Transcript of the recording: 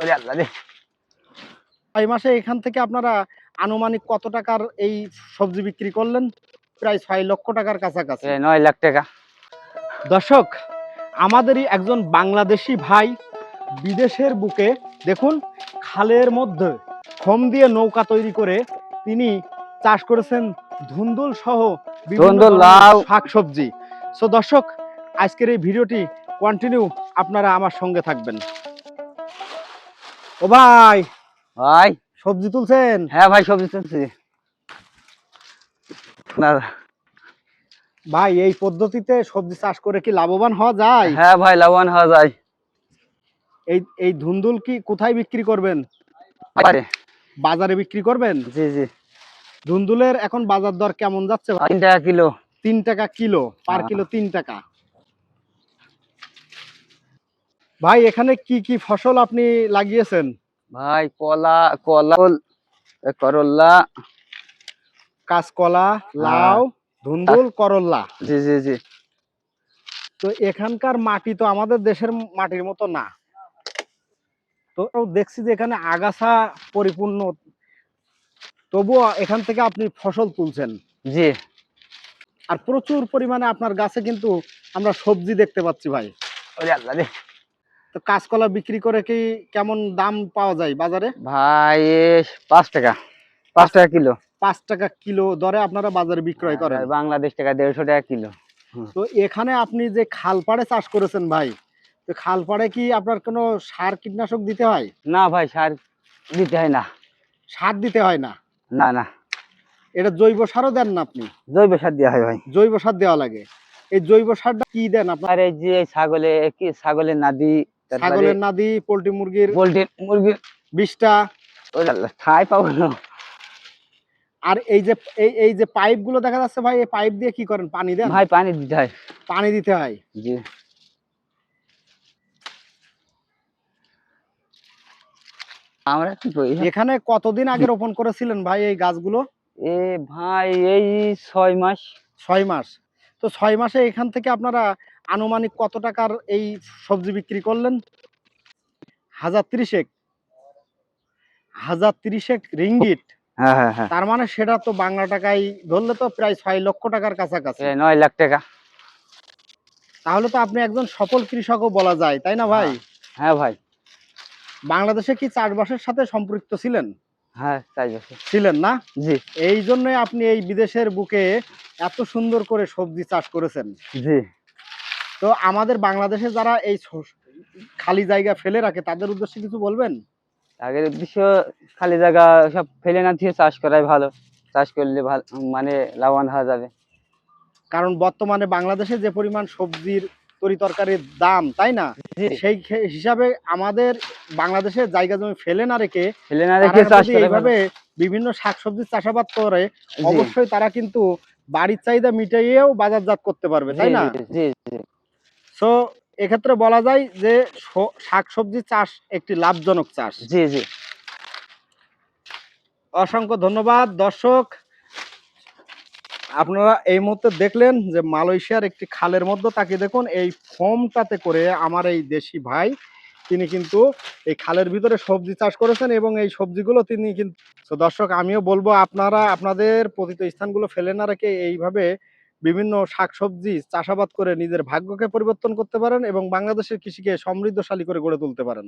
ওরে আল্লাহ রে এই মাসে এখান থেকে আপনারা আনুমানিক কত টাকার এই সবজি বিক্রি করলেন? প্রায় ছয় লক্ষ টাকার কাছাকাছি। নয় লাখ টাকা। দর্শক আমাদেরই একজন বাংলাদেশি ভাই বিদেশের বুকে দেখুন খালের মধ্যে খম দিয়ে নৌকা তৈরি করে তিনি চাষ করেছেন ধুন্দুল সহ লাউ। শাকসবজি। সো দর্শক আজকের এই ভিডিওটি কন্টিনিউ আপনারা আমার সঙ্গে থাকবেন। ও ভাই ভাই। সবজি তুলছেন? হ্যাঁ ভাই সবজি তুলছি। না। ভাই এই পদ্ধতিতে সবজি চাষ করে কি লাভবান হওয়া যায়? হ্যাঁ ভাই লাভবান হওয়া যায়। এই এই ধুন্দুল কি কোথায় বিক্রি করবেন? বাজারে। বিক্রি করবেন? জি জি। ধুন্দুলের এখন বাজার দর কেমন যাচ্ছে ভাই? তিন টাকা কিলো। তিন টাকা কিলো পার হ্যাঁ। কিলো তিন টাকা। ভাই এখানে কি কি ফসল আপনি লাগিয়েছেন? ভাই কলা কলা করল্লা কাঁচকলা লাউ ধুন্দুল করল্লা জি জি জি। তো এখানকার মাটি তো আমাদের দেশের মাটির মতো না। তো দেখছি যে এখানে আগাছা পরিপূর্ণ। তবুও এখান থেকে আপনি ফসল তুলছেন। জি। আর প্রচুর পরিমাণে আপনার গাছে কিন্তু আমরা সবজি দেখতে পাচ্ছি ভাই। আল্লাহ তো কাঁচকলা বিক্রি করে কি কেমন দাম পাওয়া যায় বাজারে? ভাই পাঁচ টাকা। পাঁচ টাকা কিলো। পাঁচ টাকা কিলো দরে আপনারা বাজারে বিক্রয় করেন? বাংলাদেশ টাকা দেড়শো টাকা কিলো। তো এখানে আপনি যে খালপাড়ে চাষ করেছেন ভাই তো খালপাড়ে কি আপনার কোনো সার কীটনাশক দিতে হয়? না ভাই সার দিতে হয় না। সার দিতে হয় না? না না। এটা জৈব সারও দেন না আপনি? জৈব সার দেওয়া হয় ভাই। জৈব সার দেওয়া লাগে। এই জৈব সারটা কি দেন আপনার? এই যে ছাগলে কি ছাগলের নাদি ছাগলের নাদি পোল্ট্রি মুরগির পোল্ট্রি মুরগি বিষটা ওরে ঠাই পাবো না। আর এই যে এই এই যে পাইপগুলো দেখা যাচ্ছে ভাই এই পাইপ দিয়ে কি করেন? পানি দেন? ভাই পানি দিতে হয়। পানি দিতে হয়। জি। আমরা কি করি? এখানে কতদিন আগে রোপণ করেছিলেন ভাই এই গাছগুলো? এ ভাই এই ছয় মাস। ছয় মাস। তো ছয় মাসে এখান থেকে আপনারা আনুমানিক কত টাকার এই সবজি বিক্রি করলেন? হাজার ত্রিশেক। হাজার ত্রিশেক রিঙ্গিট হ্যাঁ হ্যাঁ হ্যাঁ। তার মানে সেটা তো বাংলা টাকায় ধরলে তো প্রায় ছয় লক্ষ টাকার কাছাকাছি। নয় লাখ টাকা। তাহলে তো আপনি একজন সফল কৃষকও বলা যায় তাই না ভাই? হ্যাঁ ভাই। বাংলাদেশে কি চাষবাসের সাথে সম্পৃক্ত ছিলেন? হ্যাঁ ছিলেন না? জি। এই জন্যই আপনি এই বিদেশের বুকে এত সুন্দর করে সবজি চাষ করেছেন। জি। তো আমাদের বাংলাদেশে যারা এই খালি জায়গা ফেলে রাখে তাদের উদ্দেশ্যে কিছু বলবেন? আগের উদ্দেশ্য খালি জায়গা সব ফেলে না দিয়ে চাষ করাই ভালো। চাষ করলে ভালো মানে লাভবান হওয়া যাবে। কারণ বর্তমানে বাংলাদেশে যে পরিমাণ সবজির তরি তরকারির দাম তাই না? সেই হিসাবে আমাদের বাংলাদেশের জায়গা জমি ফেলে না রেখে ফেলে না রেখে এইভাবে বিভিন্ন শাকসবজির চাষাবাদ করে অবশ্যই তারা কিন্তু বাড়ির চাহিদা মিটাইয়েও বাজারজাত করতে পারবে তাই না? জি, জি জি। সো এক্ষেত্রে বলা যায় যে শাকসবজি চাষ একটি লাভজনক চাষ। জি জি। অসংখ্য ধন্যবাদ। দর্শক আপনারা এই মুহূর্তে দেখলেন যে মালয়েশিয়ার একটি খালের মধ্যে তাকে দেখুন এই ফোমটাতে করে আমার এই দেশি ভাই তিনি কিন্তু এই খালের ভিতরে সবজি চাষ করেছেন এবং এই সবজিগুলো তিনি কিন্তু দর্শক আমিও বলব আপনারা আপনাদের পতিত স্থানগুলো ফেলে না রেখে এইভাবে বিভিন্ন শাকসবজি চাষাবাদ করে নিজের ভাগ্যকে পরিবর্তন করতে পারেন এবং বাংলাদেশের কৃষিকে সমৃদ্ধশালী করে গড়ে তুলতে পারেন।